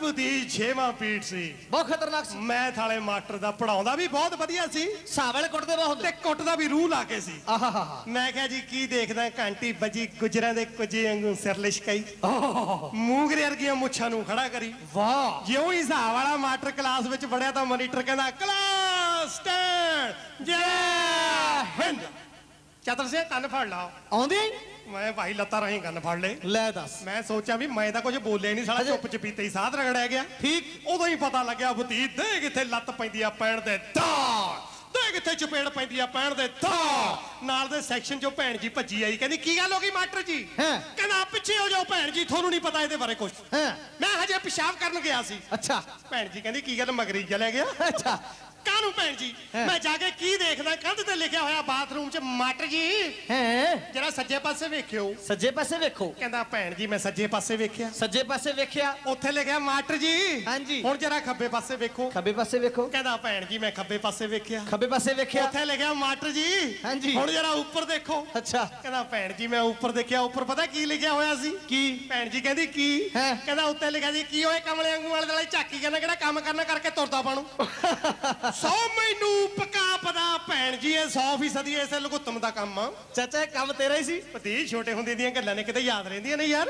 ਪੁਦੀ ਛੇਵਾਂ ਪੀਠ ਸੀ। ਬਹੁਤ ਖਤਰਨਾਕ ਸੀ। ਮੈਥ ਵਾਲੇ ਮਾਸਟਰ ਦਾ ਪੜਾਉਂਦਾ ਵੀ ਬਹੁਤ ਵਧੀਆ ਸੀ। ਹਿਸਾਬ ਵਾਲੇ ਕੁੱਟਦੇ ਬਹੁਤ ਤੇ ਕੁੱਟਦਾ ਵੀ ਰੂਹ ਲਾ ਕੇ ਸੀ। ਆਹਾਹਾ ਮੈਂ ਕਿਹਾ ਜੀ ਕੀ ਦੇਖਦਾ ਘੰਟੀ ਵੱਜੀ ਗੁਜਰਾਂ ਦੇ ਕੁਝੇ ਵਾਂਗੂ ਸਿਰ ਲਿਸ਼ਕਾਈ ਮੂੰਗਰੇ ਵਰਗੀਆਂ ਮੁੱਛਾਂ ਨੂੰ ਖੜਾ ਕਰੀ। ਵਾਹ। ਜਿਉਂ ਹੀ ਹਿਸਾਬ ਵਾਲਾ ਮਾਸਟਰ ਕਲਾਸ ਵਿੱਚ ਵੜਿਆ ਤਾਂ ਮੋਨੀਟਰ ਕਹਿੰਦਾ ਕਲਾਸ ਸਟੈਂਡ ਜੈ ਹਿੰਦ! ਚਤਰ ਸੇ ਕੰਨ ਫੜ ਲਾ ਆਉਂਦੀ ਮੈਂ ਭਾਈ ਲੱਤਾਂ ਰਾਹੀਂ ਕੰਨ ਫੜ ਲਏ। ਲੈ ਦੱਸ। ਮੈਂ ਸੋਚਿਆ ਵੀ ਮੈਂ ਤਾਂ ਕੁਝ ਬੋਲਿਆ ਨਹੀਂ ਸਾਲਾ ਚੁੱਪ ਚਪੀਤੇ ਹੀ ਸਾਧ ਰਗੜਿਆ ਗਿਆ। ਠੀਕ। ਉਦੋਂ ਹੀ ਪਤਾ ਲੱਗਿਆ ਬਤੀ ਦੇ ਕਿੱਥੇ ਲੱਤ ਪੈਂਦੀ ਆ ਪੈਣ ਦੇ ਤਾਂ ਦੇ ਕਿੱਥੇ ਚਪੇੜ ਪੈਂਦੀ ਆ ਪੈਣ ਦੇ ਤਾਂ ਨਾਲ ਦੇ ਸੈਕਸ਼ਨ ਚੋਂ ਭੈਣ ਜੀ ਭੱਜੀ ਆਈ ਕਹਿੰਦੀ ਕੀ ਗੱਲ ਹੋ ਗਈ ਮਾਸਟਰ ਜੀ? ਹੈਂ। ਕਹਿੰਦਾ ਪਿੱਛੇ ਹੋ ਜਾਓ ਭੈਣ ਜੀ ਤੁਹਾਨੂੰ ਨਹੀਂ ਪਤਾ ਇਹਦੇ ਬਾਰੇ ਕੁਝ ਹਾਂ। ਮੈਂ ਹਜੇ ਪਿਸ਼ਾਬ ਕਰਨ ਗਿਆ ਸੀ। ਅੱਛਾ। ਭੈਣ ਜੀ ਕਹਿੰਦੀ ਕੀ ਗੱਲ ਮਗਰੀ ਚਲੇ ਗਿਆ? ਅੱਛਾ। ਕਾਹਨੂੰ ਭੈਣ ਜੀ? ਹੈਂ। ਮੈਂ ਜਾ ਕੇ ਕੀ ਦੇਖਦਾ? ਕੰਧ ਤੇ ਲਿਖਿਆ ਹੋਇਆ ਬਾਥਰੂਮ 'ਚ ਮਾਸਟਰ ਜੀ। ਹੈ? ਜਰਾ ਸੱਜੇ ਪਾਸੇ ਵੇਖਿਓ। ਸੱਜੇ ਪਾਸੇ ਵੇਖੋ। ਕਹਿੰਦਾ ਭੈਣ ਜੀ ਮੈਂ ਸੱਜੇ ਪਾਸੇ ਵੇਖਿਆ। ਸੱਜੇ ਪਾਸੇ ਵੇਖਿਆ। ਉੱਥੇ ਲਿਖਿਆ ਮਾਸਟਰ ਜੀ। ਹਾਂਜੀ। ਹੁਣ ਜਰਾ ਖੱਬੇ ਪਾਸੇ ਵੇਖੋ। ਖੱਬੇ ਪਾਸੇ ਵੇਖੋ। ਕਹਿੰਦਾ ਭੈਣ ਜੀ ਮੈਂ ਖੱਬੇ ਪਾਸੇ ਵੇਖਿਆ। ਖੱਬੇ ਪਾਸੇ ਵੇਖਿਆ। ਉੱਥੇ ਲਿਖਿਆ ਮਾਸਟਰ ਜੀ। ਹਾਂਜੀ। ਹੁਣ ਜਰਾ ਉੱਪਰ ਦੇਖੋ। ਅੱਛਾ। ਕਹਿੰਦਾ ਭੈਣ ਜੀ ਮੈਂ ਉੱਪਰ ਦੇਖਿਆ। ਉੱਪਰ ਪਤਾ ਕੀ ਲਿਖਿਆ ਹੋਇਆ ਸੀ? ਕੀ? ਭੈਣ ਜੀ ਕਹਿੰਦੀ ਕੀ? ਹੈਂ? ਕਹਿੰਦਾ ਉੱਤੇ ਲਿਖਿਆ ਸੀ ਕੀ ਹੋਏ ਕਮਲੇ ਵਾਂਗੂ ਵਾਲੇ ਦੁਆਲੇ ਝਾਕੀ ਕਹਿੰਦਾ ਕਿਹੜਾ ਕੰਮ ਕਰਨਾ ਕਰਕੇ ਤੁਰਦਾ ਬਣੂ? ਸੌ ਮੈਨੂੰ ਪਕਾ ਪਤਾ ਭੈਣ ਜੀ ਇਹ 100 ਫੀਸਦੀ ਇਸੇ ਲਗੁੱਤਮ ਦਾ ਕੰਮ ਆ। ਚਾਚਾ ਇਹ ਕੰਮ ਤੇਰਾ ਹੀ ਸੀ? ਭਤੀ ਛੋਟੇ ਹੁੰਦੇ ਦੀਆਂ ਗੱਲਾਂ ਨੇ ਕਿਤੇ ਯਾਦ ਰਹਿੰਦੀਆਂ ਨੇ ਯਾਰ।